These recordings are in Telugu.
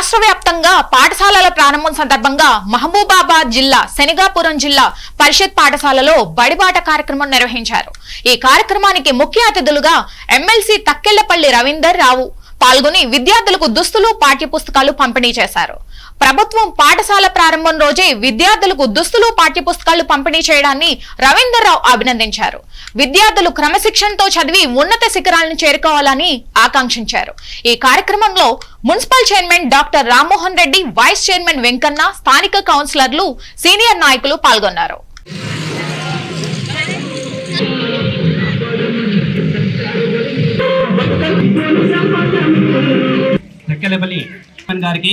రాష్ట్ర వ్యాప్తంగా పాఠశాలల ప్రారంభం సందర్భంగా మహబూబాబాద్ జిల్లా శనిగాపురం జిల్లా పరిషత్ పాఠశాలలో బడిబాట కార్యక్రమం నిర్వహించారు. ఈ కార్యక్రమానికి ముఖ్య అతిథులుగా ఎమ్మెల్సీ తక్కెళ్ళపల్లి రవీందర్ రావు పాల్గొని విద్యార్థులకు దుస్తులు పాఠ్యపుస్తకాలు పంపిణీ చేశారు. ప్రభుత్వం పాఠశాల ప్రారంభం రోజే విద్యార్థులకు దుస్తులు పాఠ్యపుస్తకాలు పంపిణీ చేయడాన్ని రవీందర్ రావు అభినందించారు. విద్యార్థులు క్రమశిక్షణతో చదివి ఉన్నత శిఖరాలను చేరుకోవాలని ఆకాంక్షించారు. ఈ కార్యక్రమంలో municipal chairman doctor Rammohan Reddy vice chairman Venkanna స్థానిక కౌన్సిలర్లు సీనియర్ నాయకులు పాల్గొన్నారు. గారికి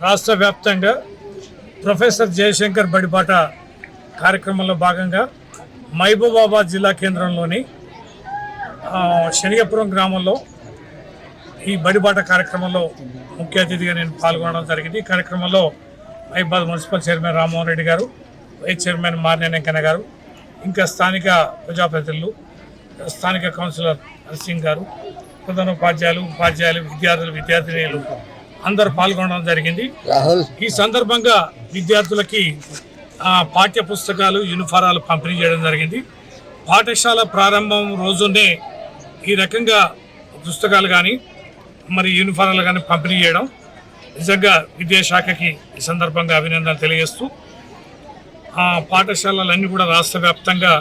రాష్ట్ర వ్యాప్తంగా ప్రొఫెసర్ జయశంకర్ బడిపాట కార్యక్రమంలో భాగంగా మహబూబాబాద్ జిల్లా కేంద్రంలోని శనిగపురం గ్రామంలో ఈ బడిబాట కార్యక్రమంలో ముఖ్య అతిథిగా నేను పాల్గొనడం జరిగింది. ఈ కార్యక్రమంలో మహిబాద్ మున్సిపల్ చైర్మన్ రామ్మోహన్ రెడ్డి గారు వైస్ చైర్మన్ మార్నే వెంకన్న గారు ఇంకా స్థానిక ప్రజాప్రతినిధులు స్థానిక కౌన్సిలర్ నర్సింగ్ గారు ప్రధాన ఉపాధ్యాయులు ఉపాధ్యాయులు విద్యార్థులు విద్యార్థినీలు అందరూ పాల్గొనడం జరిగింది. ఈ సందర్భంగా విద్యార్థులకి పాఠ్య పుస్తకాలు యూనిఫారాలు పంపిణీ చేయడం జరిగింది. పాఠశాల ప్రారంభం రోజునే ఈ రకంగా పుస్తకాలు కానీ మరి యూనిఫారాలు కానీ పంపిణీ చేయడం నిజంగా విద్యాశాఖకి ఈ సందర్భంగా అభినందనలు తెలియజేస్తూ పాఠశాలలన్నీ కూడా రాష్ట్ర వ్యాప్తంగా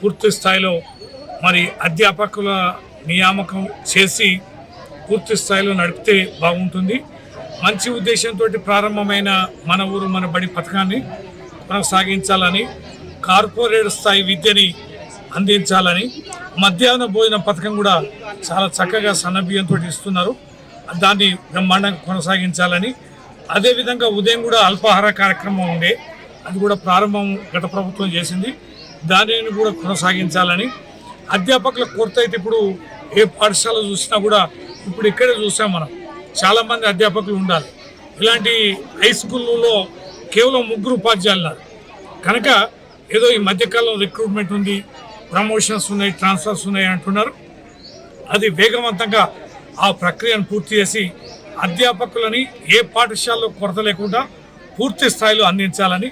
పూర్తి స్థాయిలో మరి అధ్యాపకుల నియామకం చేసి పూర్తి స్థాయిలో నడిపితే బాగుంటుంది. మంచి ఉద్దేశంతో ప్రారంభమైన మన ఊరు మన బడి పథకాన్ని కొనసాగించాలని కార్పొరేట్ స్థాయి విద్యని అందించాలని మధ్యాహ్న భోజన పథకం కూడా చాలా చక్కగా సన్నబియ్యంతో ఇస్తున్నారు. దాన్ని బ్రహ్మాండంగా కొనసాగించాలని. అదేవిధంగా ఉదయం కూడా అల్పాహార కార్యక్రమం ఉండే అది కూడా ప్రారంభం గత ప్రభుత్వం చేసింది. దానిని కూడా కొనసాగించాలని. అధ్యాపకుల కొరత అయితే ఇప్పుడు ఏ పాఠశాల చూసినా కూడా ఇప్పుడు ఇక్కడే చూసాం మనం. చాలామంది అధ్యాపకులు ఉండాలి. ఇలాంటి హై స్కూల్లో కేవలం ముగ్గురు ఉపాధ్యాయులు కనుక ఏదో ఈ మధ్యకాలంలో రిక్రూట్మెంట్ ఉంది ప్రమోషన్స్ ఉన్నాయి ట్రాన్స్ఫర్స్ ఉన్నాయి అంటున్నారు. అది వేగవంతంగా ఆ ప్రక్రియను పూర్తి చేసి అధ్యాపకులని ఏ పాఠశాలలో కొరత లేకుండా పూర్తి స్థాయిలో అందించాలని